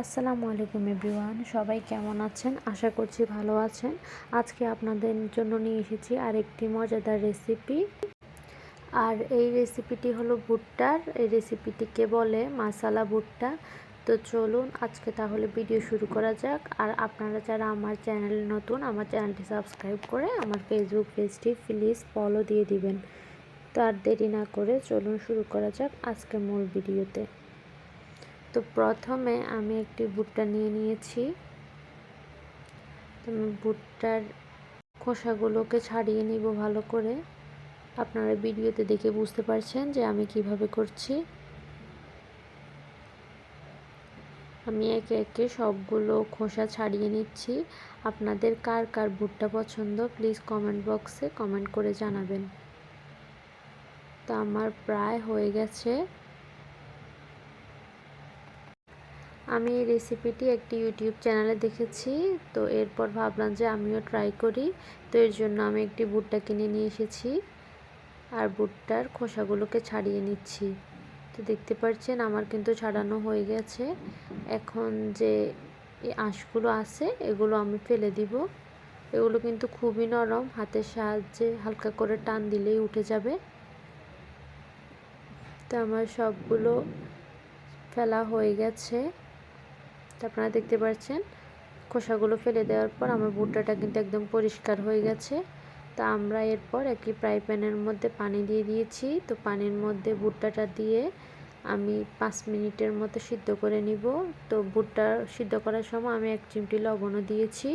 আসসালামু আলাইকুম এভরিওয়ান, সবাই কেমন আছেন? আশা করছি ভালো আছেন। আজকে আপনাদের জন্য নিয়ে এসেছি আরেকটি মজাদার রেসিপি আর এই রেসিপিটি হলো ভুট্টার। এই রেসিপিটিকে বলে মাসালা ভুট্টা। তো চলুন আজকে তাহলে ভিডিও শুরু করা যাক। আর আপনারা যারা আমার চ্যানেল নতুন, আমার চ্যানেলটি সাবস্ক্রাইব করে আমার ফেসবুক পেজটি প্লিজ ফলো দিয়ে দিবেন। তো আর দেরি না করে চলুন শুরু করা যাক আজকে মূল ভিডিওতে তো প্রথমে আমি একটি ভুট্টা নিয়ে নিয়েছি। ভুট্টার খোসাগুলোকে ছাড়িয়ে নিব ভালো করে। আপনারা ভিডিওতে দেখে বুঝতে পারছেন যে আমি কীভাবে করছি। আমি একে একে সবগুলো খোসা ছাড়িয়ে নিচ্ছি। আপনাদের কার কার ভুট্টা পছন্দ প্লিজ কমেন্ট বক্সে কমেন্ট করে জানাবেন। তো আমার প্রায় হয়ে গেছে। আমি এই রেসিপিটি একটি ইউটিউব চ্যানেলে দেখেছি। তো এরপর ভাবলাম যে আমিও ট্রাই করি। তো এর জন্য আমি একটি ভুট্টা কিনে নিয়ে এসেছি আর ভুট্টার খোসাগুলোকে ছাড়িয়ে নিচ্ছি। তো দেখতে পাচ্ছেন আমার কিন্তু ছাড়ানো হয়ে গেছে। এখন যে আঁশগুলো আছে, এগুলো আমি ফেলে দিব। এগুলো কিন্তু খুবই নরম, হাতের সাহায্যে হালকা করে টান দিলেই উঠে যাবে। তো আমার সবগুলো ফেলা হয়ে গেছে। আপনারা দেখতে পাচ্ছেন খোসাগুলো ফেলে দেওয়ার পর আমার ভুট্টাটা কিন্তু একদম পরিষ্কার হয়ে গেছে। তা আমরা এরপর একটি ফ্রাই প্যানের মধ্যে পানি দিয়ে দিয়েছি। তো পানির মধ্যে ভুট্টাটা দিয়ে আমি পাঁচ মিনিটের মতো সিদ্ধ করে নিব। তো ভুট্টা সিদ্ধ করার সময় আমি এক চিমটি লবণও দিয়েছি।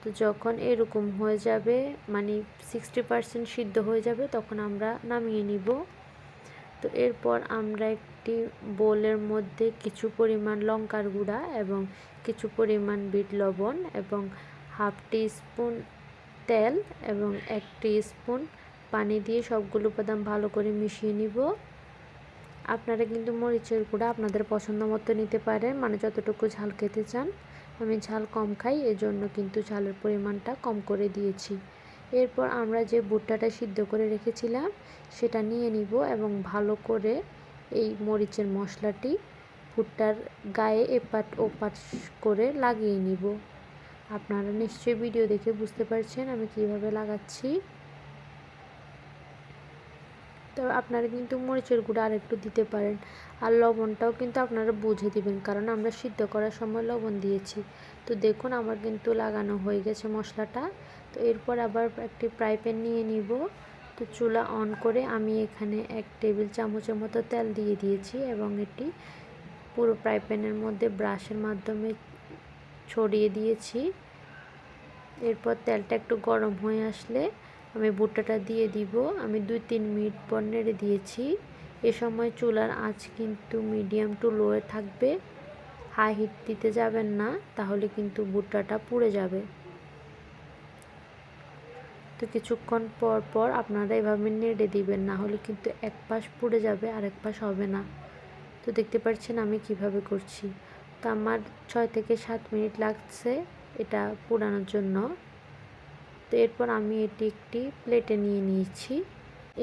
তো যখন এরকম হয়ে যাবে মানে সিক্সটি পারসেন্ট সিদ্ধ হয়ে যাবে, তখন আমরা নামিয়ে নিব। তো এরপর আমরা একটি বোলের মধ্যে কিছু পরিমাণ লঙ্কার গুঁড়া এবং কিছু পরিমাণ বিট লবণ এবং হাফ টি স্পুন তেল এবং এক টি স্পুন পানি দিয়ে সবগুলো উপাদান ভালো করে মিশিয়ে নিব। আপনারা কিন্তু মরিচের গুঁড়া আপনাদের পছন্দ মতো নিতে পারেন মানে যতটুকু ঝাল খেতে চান। আমি ঝাল কম খাই, এজন্য কিন্তু ঝালের পরিমাণটা কম করে দিয়েছি। এরপর আমরা যে ভুট্টাটা সিদ্ধ করে রেখেছিলাম, সেটা নিয়ে নিব এবং ভালো করে এই মরিচের মশলাটি ভুট্টার গায়ে এপাট ওপাট করে লাগিয়ে নিব। আপনারা নিশ্চয়ই ভিডিও দেখে বুঝতে পারছেন আমি কীভাবে লাগাচ্ছি। তো আপনারা কিন্তু মরিচের গুঁড়ো আর একটু দিতে পারেন। আর লবণটাও কিন্তু আপনারা বুঝে দিবেন, কারণ আমরা সিদ্ধ করার সময় লবণ দিয়েছি। তো দেখুন আমার কিন্তু লাগানো হয়ে গেছে মশলাটা। তো এরপর আবার একটি ফ্রাই প্যান নিয়ে নিব। তো চুলা অন করে আমি এখানে এক টেবিল চামচের মতো তেল দিয়ে দিয়েছি এবং এটি পুরো ফ্রাই প্যানের মধ্যে ব্রাশের মাধ্যমে ছড়িয়ে দিয়েছি। এরপর তেলটা একটু গরম হয়ে আসলে আমি ভুট্টাটা দিয়ে দিব। আমি দুই তিন মিনিট পর নেড়ে দিয়েছি। এ সময় চুলার আঁচ কিন্তু মিডিয়াম টু লোয়ে থাকবে। হাই হিট দিতে যাবেন না, তাহলে কিন্তু ভুট্টাটা পুড়ে যাবে। তো কিছুক্ষণ পর পর আপনারা এভাবে নেড়ে দিবেন, না হলে কিন্তু এক পাশ পুড়ে যাবে আর এক পাশ হবে না। তো দেখতে পাচ্ছেন আমি কীভাবে করছি। তো আমার ছয় থেকে সাত মিনিট লাগছে এটা পোড়ানোর জন্য। তো এরপর আমি এটি একটি প্লেটে নিয়ে নিয়েছি।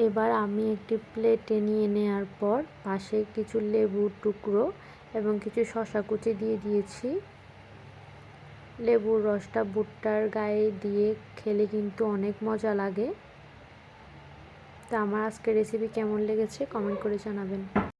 এবার আমি একটি প্লেটে নিয়ে নেওয়ার পর পাশে কিছু লেবুর টুকরো এবং কিছু শশা কুচি দিয়ে দিয়েছি। লেবুর রসটা ভুট্টার গায়ে দিয়ে খেলে কিন্তু অনেক মজা লাগে। তা আমার আজকের রেসিপি কেমন লেগেছে কমেন্ট করে জানাবেন।